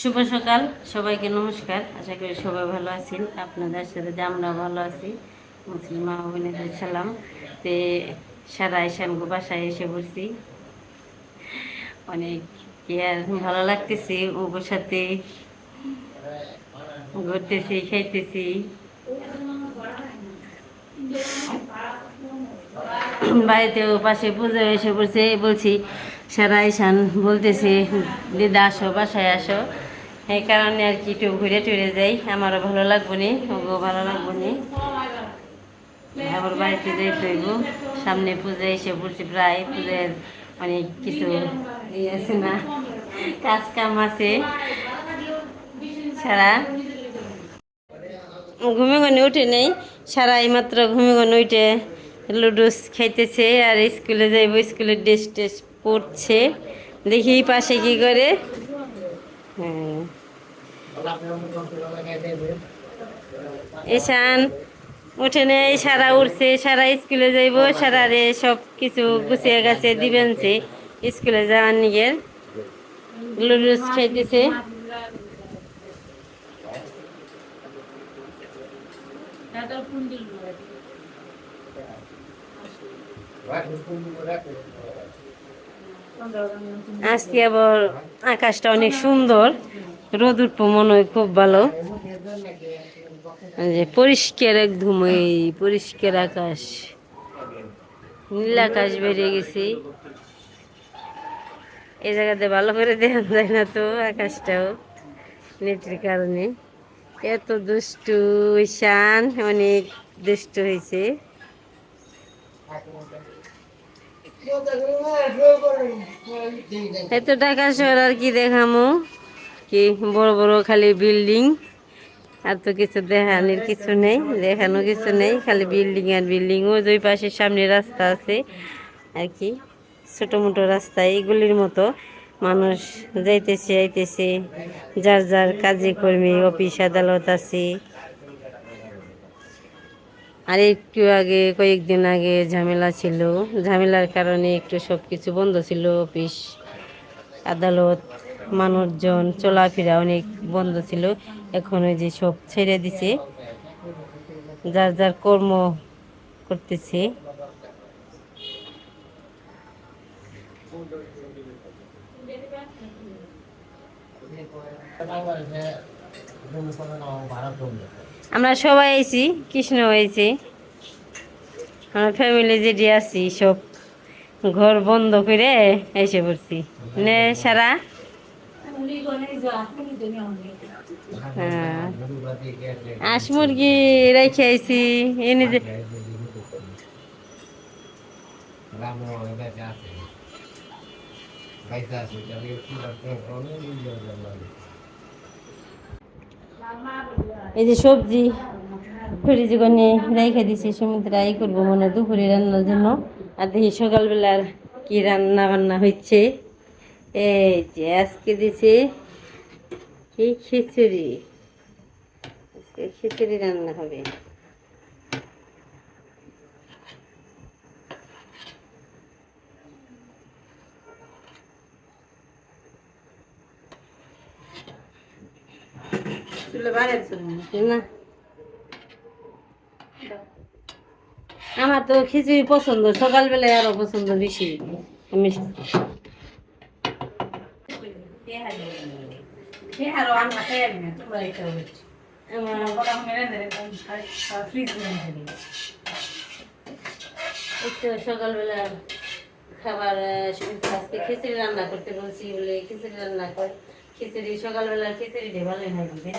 শুভ সকাল, সবাইকে নমস্কার। আশা করি সবাই ভালো আছেন। আপনাদের সাথে আমরা ভালো আছি, মুসলিমা বোনেদের সালাম। তে সারা ঈশানগো বাসায় এসে পড়ছি। অনেক কি আর ভালো লাগতেছি ওর সাথে ঘুরতেছি, খাইতেছি। বাড়িতেও পাশে পুজো এসে পড়ছে, বলছি, সারা ঈশান বলতেছে, দিদা আসো, বাসায় আসো। এই কারণে আর কি একটু ঘুরে টুরে যাই। আমারও ভালো লাগবো নি, ওগো ভালো লাগবো নি। আবার বাড়িতে যাইতে হইব সামনে পুজো এসে পড়ছে প্রায় পুজোর অনেক কিছু ইয়ে আছে না কাজ কাম আছে সারা। ঘুমে ঘনে উঠে নেই, সারা এইমাত্র ঘুমে ঘনে উঠে লুডুস খাইতেছে আর স্কুলে যাইব, স্কুলের ড্রেস টেস পড়ছে দেখি পাশে কি করে। হ্যাঁ। ঈশান উঠে নেই সারা উঠছে সারা স্কুলে যাইব সারা রে সব কিছু গুছিয়ে গেছে দিবেনছে স্কুলে যাওয়ার নিগের লুডুস খাইতেছে। আজকে আবার আকাশটা অনেক সুন্দর। রোদ উঠবো, মনে হয় খুব ভালো। যে পরিষ্কার একদম এই পরিষ্কার আকাশ। নীল আকাশ বেরিয়ে গেছে। এই জায়গাতে ভালো করে দেখা যায় না তো আকাশটাও নেটের কারণে। এত দুষ্টু ঈশান, অনেক দুষ্টু হয়েছে। এত টাকা শহর আর কি দেখামো? কি বড় বড় খালি বিল্ডিং আর তো কিছু দেখানোর কিছু নেই দেখানো কিছু নেই, খালি বিল্ডিং আর বিল্ডিং ও দুই পাশে সামনে রাস্তা আছে, আর কি, ছোটো মোটো রাস্তা, এগুলির মতো। মানুষ যাইতেছে, আইতেছে, যার যার কাজে কর্মী, অফিস, আদালত আছে। আর একটু আগে, কয়েকদিন আগে ঝামেলা ছিল। ঝামেলার কারণে একটু সব কিছু বন্ধ ছিল, অফিস, আদালত, মানুষজন, চলাফেরা অনেক বন্ধ ছিল। এখন ওই যে সব ছেড়ে দিছে। যার যার কর্ম করতেছে। আমরা সবাই আইছি, কৃষ্ণ হয়েছি আমরা ফ্যামিলি যেটি আছি, সব ঘর বন্ধ করে এসে পড়ছি। নে সারা। হ্যাঁ। হাঁস মুরগি রেখে আইছি এনে যে এই যে সবজি, ফ্রিজ করে রেখে দিছি, সমুদ্রে এই করব মনে দুপুরে রান্নার জন্য। আর দেখি সকালবেলার কি রান্না বান্না হচ্ছে এই যে আজকে দিছে কি খিচুড়ি। খিচুড়ি রান্না হবে। আমার তো খিচুড়ি পছন্দ সকালবেলায় আরও পছন্দ বেশি সকালবেলা খাবার খিচুড়ি রান্না করতে বলছি বলে খিচুড়ি রান্না কর খিচুড়ি সকালবেলা খিচুড়ি দিয়ে ভালোই হয় বুঝলি?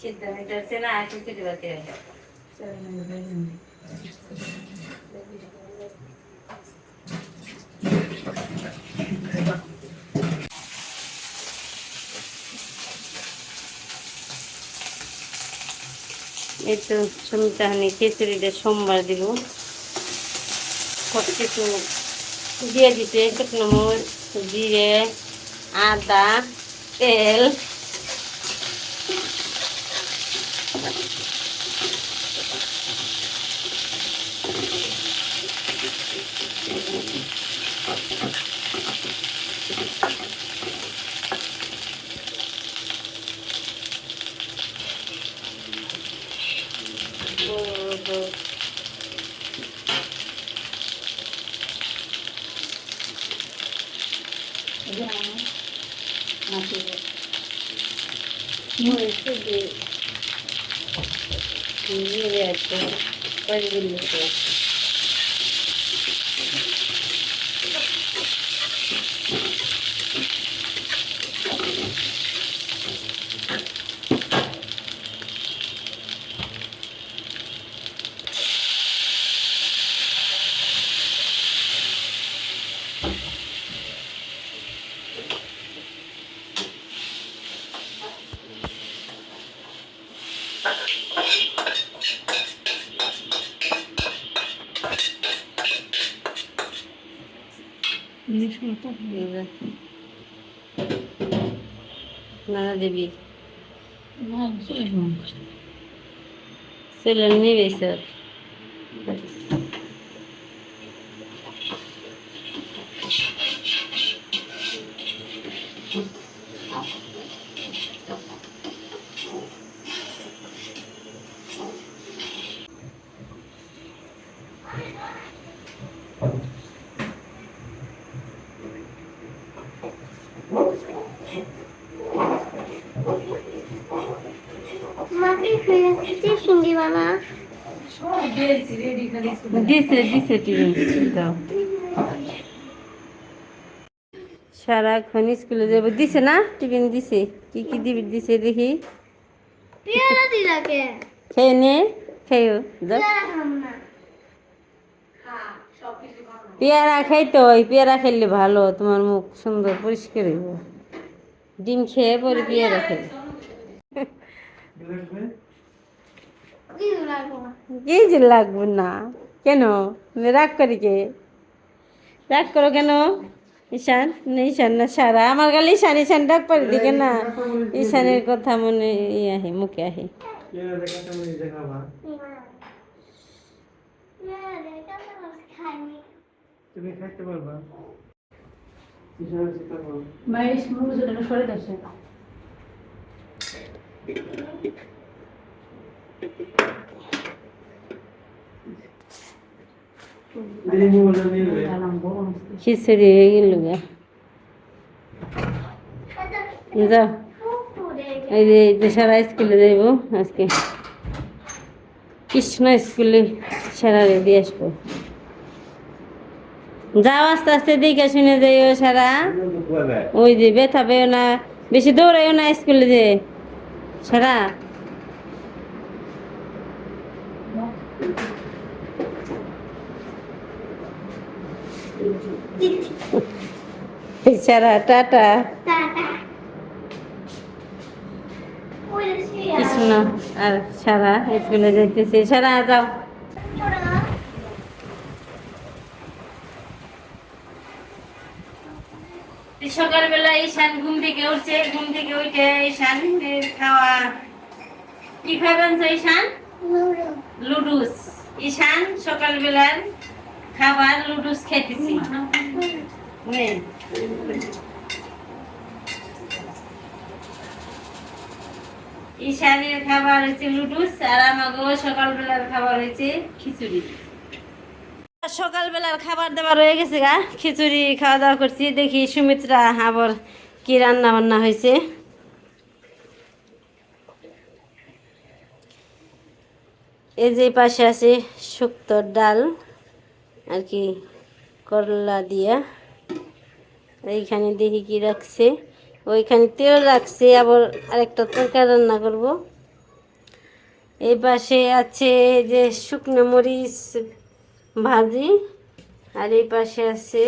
সিদ্ধ মিটার হচ্ছে না খিচুড়ি বাকি রাখা এই তো সমিতাহানি খিচুড়িটা সোমবার দিব। সব কিছু দিয়ে দিতে শুকনো জিরে আদা তেল মরিচে দিয়ে জিরে নানা দেবী সেলেন নিবে স্যার চিংড়ি দিছে দিছে টিফিন দাও। সারাক্ষণ স্কুলে যাব। দিছে না? টিফিন দিছে? কি কি দিবি দিছে দেখি। খেয়ে নে খেয়েও। যাও পেয়ারা খাম পেয়ারা খাইতে হয়। পেয়ারা খেলে ভালো। তোমার মুখ সুন্দর পরিষ্কার হইব। ডিম খেয়ে পরে পেয়ারা খেলে কি যে লাগবে না। কেন? রাগ করি কে? রাগ করো কেন? ঈশান? ঈশান না সারা? আমার গালে ঈশান ঈশান ডাক পারি দিকে না। ঈশানের কথা মনে ই আহে, মুখে আহে। তুমি খাইতে পারবা খিচুড়ি হয়ে গেল যাও এই যে এই যে সারা স্কুলে যাইব আজকে কৃষ্ণ স্কুলে সারা দিয়ে আসব যাও আস্তে আস্তে দেখে শুনে যাইও সারা ওই যে ব্যথা পেও না বেশি দৌড়াইও না স্কুলে যে সারা সারা টাটা। সিয়া কৃষ্ণ আর সারা স্কুলে যাইতেছে। সারা যাও। সকালবেলা ঈশান ঘুম থেকে উঠছে। ঘুম থেকে উঠে ঈশান খাওয়া। কি খাবেন ঈশান? লুডুস। ঈশান, সকালবেলার খাবার লুডুস খেতেছি। ঈশানের খাবার হচ্ছে লুডুস আর আমাকেও সকালবেলার খাবার হয়েছে খিচুড়ি। সকালবেলার খাবার দাবার রয়ে গেছে গা। খিচুড়ি খাওয়া দাওয়া করছি, দেখি সুমিত্রা আবার কি রান্না বান্না হয়েছে। এই যে পাশে আছে শুক্তোর ডাল আর কি, করলা দিয়া। এইখানে দেখি কি রাখছে। ওইখানে তেল রাখছে, আবার আরেকটা তরকারি রান্না করব। এই পাশে আছে যে শুকনো মরিচ ভাজি, আর এই পাশে আছে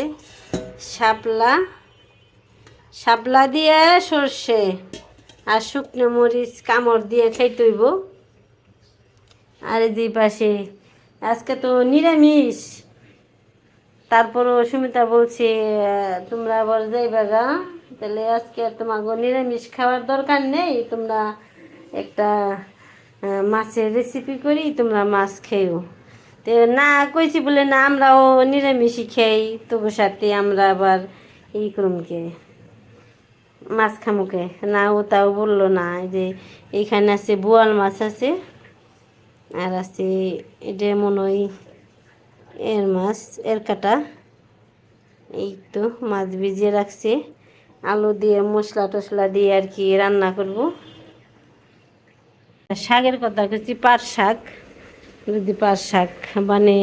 শাপলা। শাপলা দিয়ে সর্ষে আর শুকনো মরিচ কামড় দিয়ে খাইতে হইব। আর যে পাশে। আজকে তো নিরামিষ। তারপরও সুমিতা বলছে, তোমরা আবার যাইবা গা। তাহলে আজকে আর তোমাকে নিরামিষ খাওয়ার দরকার নেই। তোমরা একটা মাছের রেসিপি করি, তোমরা মাছ খেও তো না, কইছি বলে না, আমরাও নিরামিষই খাই। তবু সাথে আমরা আবার এই করুমকে, মাছ খামুকে। না, ও তাও বলল না, যে এইখানে আছে বোয়াল মাছ আছে। আর আছে এটা মনে হয় এর মাছ, এর কাটা। এই তো মাছ ভিজিয়ে রাখছে। আলু দিয়ে মশলা টশলা দিয়ে আর কি রান্না করব। শাকের কথা করছি পাট শাক। যদি পাট শাক মানে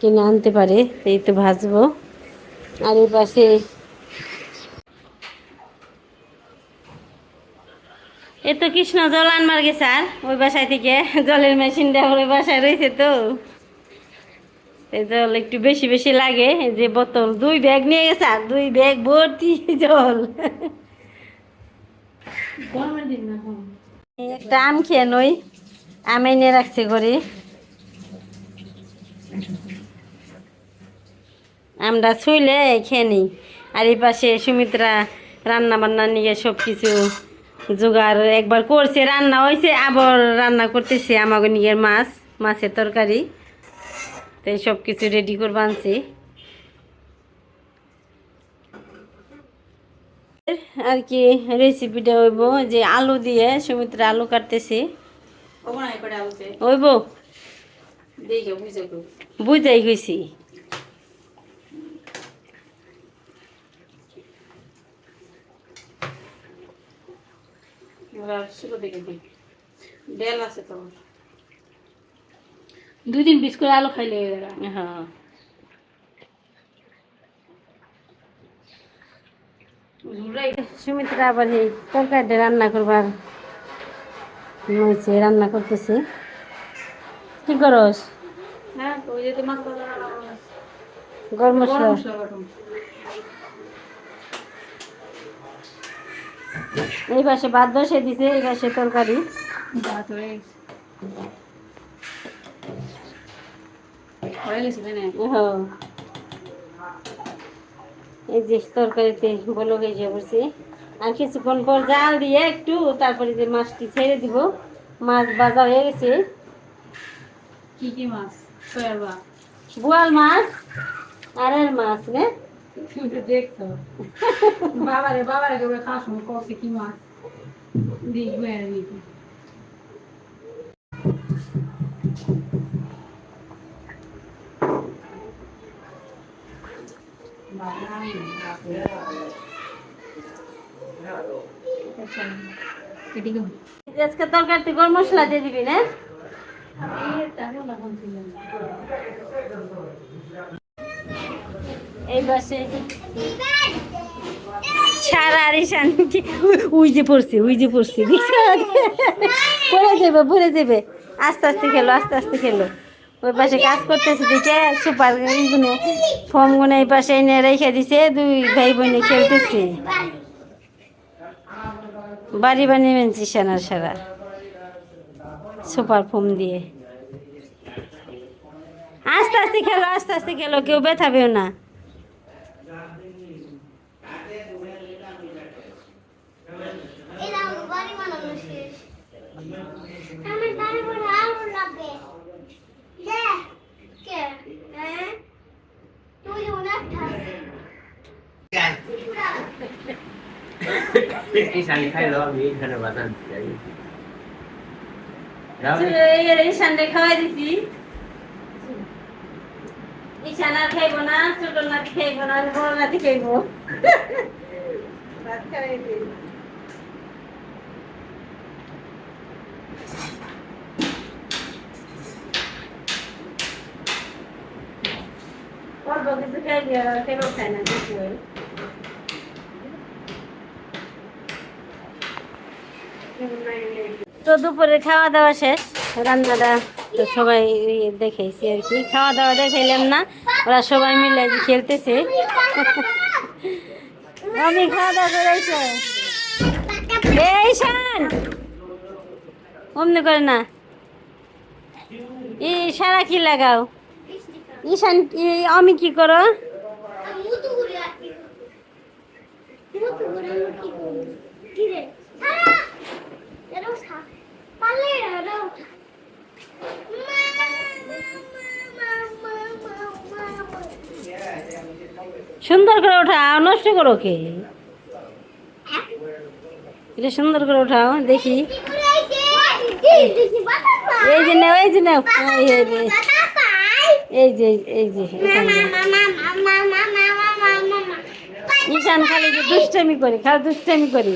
কিনে আনতে পারে, এই তো ভাজবো। আর এই পাশে এ তো কৃষ্ণ জল আনবার গেছে আর, ওই বাসায় থেকে জলের মেশিনটা ওই বাসায় রয়েছে তো। জল একটু বেশি বেশি লাগে যে বোতল, দুই ব্যাগ নিয়ে গেছে আর দুই ব্যাগ ভর্তি জল। একটা আম খেয়ে নই, আম নিয়ে রাখছে করে আমরা ছুইলে খেয়ে নিই। আর এই পাশে সুমিত্রা রান্না বান্না নিয়ে সব কিছু জোগাড় একবার করছে রান্না হয়েছে আবার রান্না করতেছে আমাকে নিয়ে মাছ মাছের তরকারি। তো এই সব কিছু রেডি করব আনছি। আর কি রেসিপিটা হইব যে আলু দিয়ে সুমিত্রা আলু কাটতেছে। হইব। বুঝাই গেছি বেল আছে তো। দুই দিন বিশ করে আলু খাইলে হয়ে সুমিত্রা আবার এই তরকারিটা রান্না করবার হয়েছে রান্না করতেছে। কি করস? হ্যাঁ গরম মশলা। এই পাশে ভাত বসে দিছে এই পাশে তরকারি। ভাত হয়ে গেছে না এই যে তরকারিতে বলো গেছে বলছি আর কিছুক্ষণ পর জাল দিয়ে একটু তারপরে যে মাছটি ছেড়ে দিব। মাছ ভাজা হয়ে গেছে। কি কি মাছ? বোয়াল মাছ আর এর মাছ রে তুমি তো দেখছ বাবারে বাবারে কেবল খাওয়ার সময় কি মাছ দেখব আর আজকে তরকারিতে গরম মশলা দিয়ে দিবি না সারা আস্তে আস্তে খেলো, আস্তে আস্তে খেলো। ওই পাশে কাজ করতেছে সুপার গুনে ফর্ম গুনে এই পাশে এনে রেখে দিছে, দুই ভাই বোনে খেলতেছে। বাড়ি বানিয়ে মেনছি সানার সারা, সুপার ফোম দিয়ে। আস্তে আস্তে খেলো, আস্তে আস্তে খেলো, কেউ ব্যথাবেও না এই দাও বাড়ি বানানো শেষ আমার বাড়ি বানানো আরও লাগবে দে কে হ্যাঁ তুই যেমন একটা Isan খাইলো আমি এখানে বাদাম খাওয়াই দিছি। ঈশান আর খাইব না ছোট না খাইব না বড় নাতি খাইব। ভাত আর খাইব খায় না বেশি হয়। তো দুপুরে খাওয়া দাওয়া শেষ। রান্নাটা তো সবাই দেখেছি আর কি। খাওয়া দাওয়া দেখাইলাম না ওরা সবাই মিলে খেলতেছে। আমি খাওয়া দাওয়া করেছে এই শান! অমনি করে না। ই সারা কি লাগাও? ঈশান আমি কি করো? সুন্দর করে ওঠাও, নষ্ট করো কে এটা সুন্দর করে ওঠাও, দেখি। এই যে নাও, এই যে এই যে এই যে নিশান খালি যে দুষ্টামি করি খালি দুষ্টামি করি।